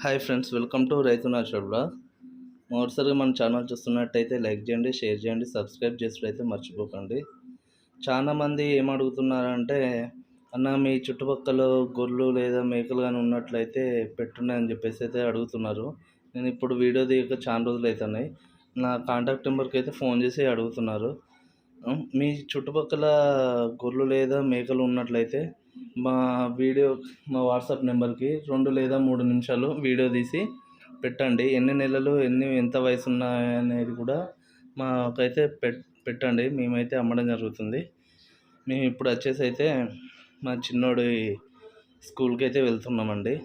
Hi friends welcome to రైతు natural blog. మొదటిసారిగా మన ఛానల్ చూస్తున్నట్టయితే లైక్ చేయండి షేర్ చేయండి సబ్స్క్రైబ్ చేసినట్టయితే మర్చిపోకండి. చాలామంది ఏమడుగుతున్నారంటే అన్న మీ చుట్టుపక్కల గొర్రెలు లేదా మేకలు కానీ ఉన్నట్లయితే పెట్టున్నాయని చెప్పేసి అయితే అడుగుతున్నారు. నేను ఇప్పుడు వీడియో దిగక చాలా రోజులు అవుతున్నాయి నా కాంటాక్ట్ నెంబర్కి అయితే ఫోన్ చేసి అడుగుతున్నారు. మీ చుట్టుపక్కల గొర్రెలు లేదా మేకలు ఉన్నట్లయితే మా వీడియో మా వాట్సాప్ నెంబర్కి రెండు లేదా మూడు నిమిషాలు వీడియో తీసి పెట్టండి. ఎన్ని నెలలు ఎన్ని ఎంత వయసు ఉన్నాయి అనేది కూడా మాకైతే పెట్ పెట్టండి. మేమైతే అమ్మడం జరుగుతుంది. మేము ఇప్పుడు వచ్చేసి అయితే మా చిన్నోడి స్కూల్కి అయితే వెళ్తున్నామండి.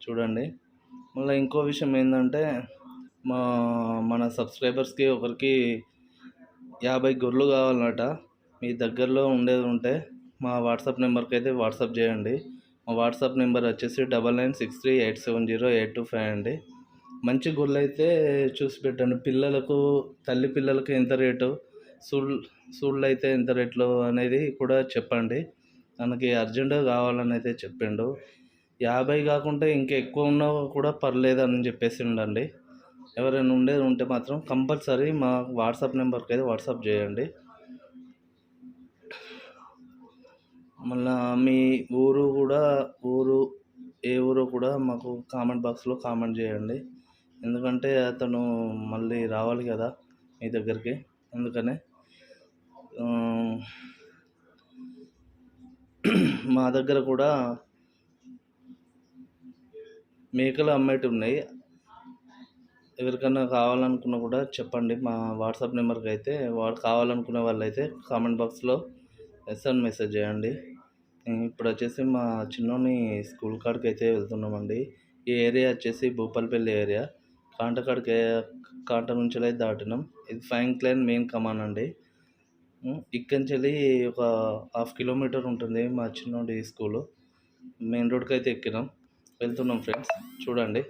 చూడండి. మళ్ళీ ఇంకో విషయం ఏంటంటే మా మన సబ్స్క్రైబర్స్కి ఒకరికి యాభై గొర్రెలు కావాలన్నట మీ దగ్గరలో ఉండేది ఉంటే మా వాట్సాప్ నెంబర్కి అయితే వాట్సాప్ చేయండి. మా వాట్సాప్ నెంబర్ వచ్చేసి double nine six three eight seven zero eight two five అండి. మంచి గుళ్ళు అయితే చూసి పెట్టండి. పిల్లలకు తల్లి పిల్లలకు ఎంత రేటు? సూళ్ళు సూళ్ళు అయితే ఎంత రేట్లు అనేది కూడా చెప్పండి. మనకి అర్జెంటుగా కావాలని అయితే చెప్పిండు. యాభై కాకుండా ఇంకా ఎక్కువ ఉన్నా కూడా పర్లేదు అని చెప్పేసి ఉండండి. ఎవరైనా ఉండేది ఉంటే మాత్రం కంపల్సరీ మా వాట్సాప్ నెంబర్కి అయితే వాట్సాప్ చేయండి. మళ్ళా మీ ఊరు కూడా ఊరు ఏ ఊరో కూడా మాకు కామెంట్ బాక్స్లో కామెంట్ చేయండి. ఎందుకంటే అతను మళ్ళీ రావాలి కదా మీ దగ్గరికి. అందుకనే మా దగ్గర కూడా మేకలు అమ్మేటి ఉన్నాయి. ఎవరికైనా కావాలనుకున్నా కూడా చెప్పండి. మా వాట్సాప్ నెంబర్కి అయితే వాడు కావాలనుకునే వాళ్ళైతే కామెంట్ బాక్స్లో ఎస్ఎన్ మెసేజ్ చేయండి. ఇప్పుడు వచ్చేసి మా చిన్నోని స్కూల్ కాడికి అయితే వెళ్తున్నామండి. ఈ ఏరియా వచ్చేసి భూపాలపల్లి ఏరియా. కాంట కాడికి కాంట నుంచి అయితే దాటినాం. ఇది ఫైన్ క్లైన్ మెయిన్ కమాన్ అండి. ఇక్కడి నుంచి వెళ్ళి ఒక హాఫ్ కిలోమీటర్ ఉంటుంది మా చిన్నోడి స్కూలు. మెయిన్ రోడ్కి అయితే ఎక్కినాం. వెళ్తున్నాం ఫ్రెండ్స్ చూడండి.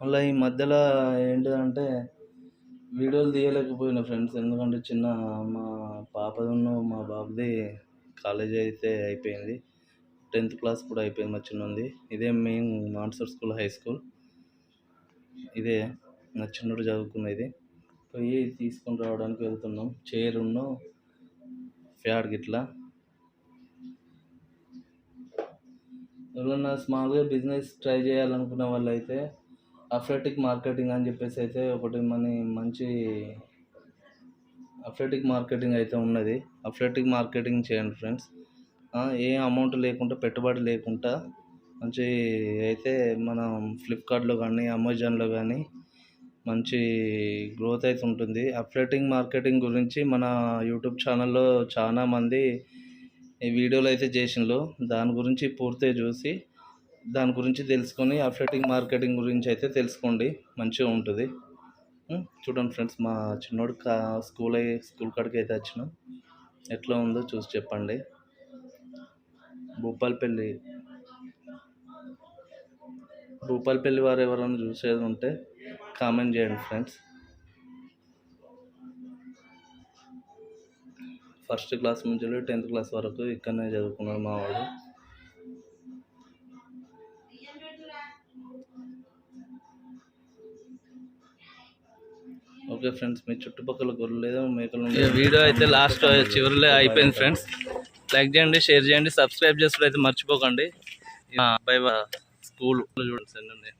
మళ్ళీ ఈ మధ్యలో ఏంటిదంటే వీడియోలు తీయలేకపోయినా ఫ్రెండ్స్. ఎందుకంటే చిన్న మా పాపదున్న మా బాబుది కాలేజీ అయితే అయిపోయింది. టెన్త్ క్లాస్ కూడా అయిపోయింది మా చిన్నది. ఇదే మెయిన్ మాన్సర్ స్కూల్ హై స్కూల్. ఇదే నా చిన్నడు చదువుకునేది పోయి తీసుకొని రావడానికి వెళ్తున్నాం. చైర్ ఉన్ను ఫ్యాడ్ గిట్లా. ఎవరన్నా స్మాల్గా బిజినెస్ ట్రై చేయాలనుకున్న వాళ్ళు అథ్లెటిక్ మార్కెటింగ్ అని చెప్పేసి అయితే ఒకటి మన మంచి అథ్లెటిక్ మార్కెటింగ్ అయితే ఉన్నది. అఫ్లెటిక్ మార్కెటింగ్ చేయండి ఫ్రెండ్స్. ఏ అమౌంట్ లేకుండా పెట్టుబడి లేకుండా మంచి అయితే మనం ఫ్లిప్కార్ట్లో కానీ అమెజాన్లో కానీ మంచి గ్రోత్ అయితే ఉంటుంది. అఫ్లెటింగ్ మార్కెటింగ్ గురించి మన యూట్యూబ్ ఛానల్లో చాలా మంది ఈ వీడియోలు అయితే చేసినారు దాని గురించి పూర్తిగా చూసి దాని గురించి తెలుసుకొని అఫ్లెటింగ్ మార్కెటింగ్ గురించి అయితే తెలుసుకోండి. మంచిగా ఉంటుంది. చూడండి ఫ్రెండ్స్ మా చిన్నోడు కా స్కూల్ అయ్యి స్కూల్ కాడికి అయితే వచ్చినాం. ఎట్లా ఉందో చూసి చెప్పండి. భూపాలపల్లి. భూపాలపల్లి వారు ఎవరైనా చూసేది ఉంటే కామెంట్ చేయండి ఫ్రెండ్స్. ఫస్ట్ క్లాస్ నుంచి టెన్త్ క్లాస్ వరకు ఇక్కడనే చదువుకున్నాడు మా వాడు ఓకే ఫ్రెండ్స్ మీ చుట్టుపక్కల గొర్రెలు లేదా మేకలు వీడియో అయితే లాస్ట్ చివరిలో అయిపోయింది ఫ్రెండ్స్. లైక్ చేయండి షేర్ చేయండి సబ్స్క్రైబ్ చేసుకుని అయితే మర్చిపోకండి బై స్కూల్ చూడండి సార్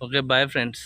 ఓకే బాయ్ ఫ్రెండ్స్